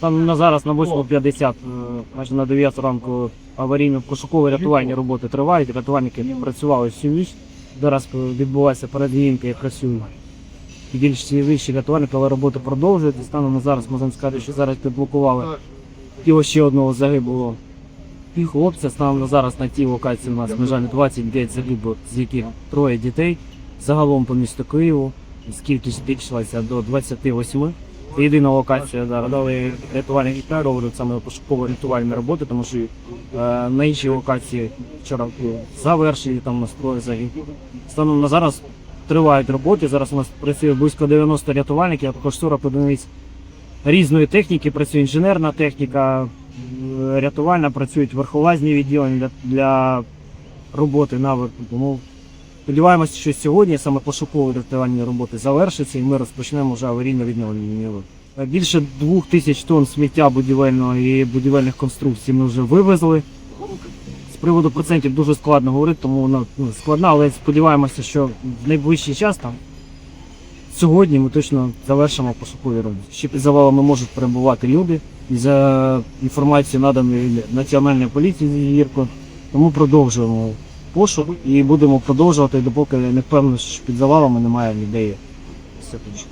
Там на зараз на 8.50, е, майже на 9 ранку аварійно пошукові рятувальні роботи тривають. Рятувальники працювали всю ніч. Зараз відбувається передвінка і працюють. Більш вищі рятувальники, але роботи продовжують. І станом на зараз можемо сказати, що зараз підблокували тіло ще одного загиблого і хлопця. Станом на зараз на тій локації у нас, на жаль, 29 загиблих, з яких троє дітей. Загалом по місту Києву скільки збільшилася до 28. Єдина локація, зараз дали рятувальні проводять саме пошуково рятувальні роботи, тому що е, на іншій локації вчора були завершені там на строї загиб. Станом на зараз тривають роботи. Зараз у нас працює близько 90 рятувальників, а також 40 одиниць різної техніки, працює інженерна техніка, е, рятувальна, працюють верхолазні відділення для, для роботи наверху. Тому сподіваємося, що сьогодні саме пошукові рятувальні роботи завершаться і ми розпочнемо вже аварійне відновлення. Е, Більше двох тисяч тонн сміття будівельного і будівельних конструкцій ми вже вивезли. З приводу процентів дуже складно говорити, тому вона ну, складна, але сподіваємося, що в найближчий час там сьогодні ми точно завершимо пошукові роботи. Ще під завалами можуть перебувати люди. За інформацією наданою Національної поліції Гірко. Тому продовжуємо пошук і будемо продовжувати, допоки не впевнений, що під завалами немає людей. Все точно.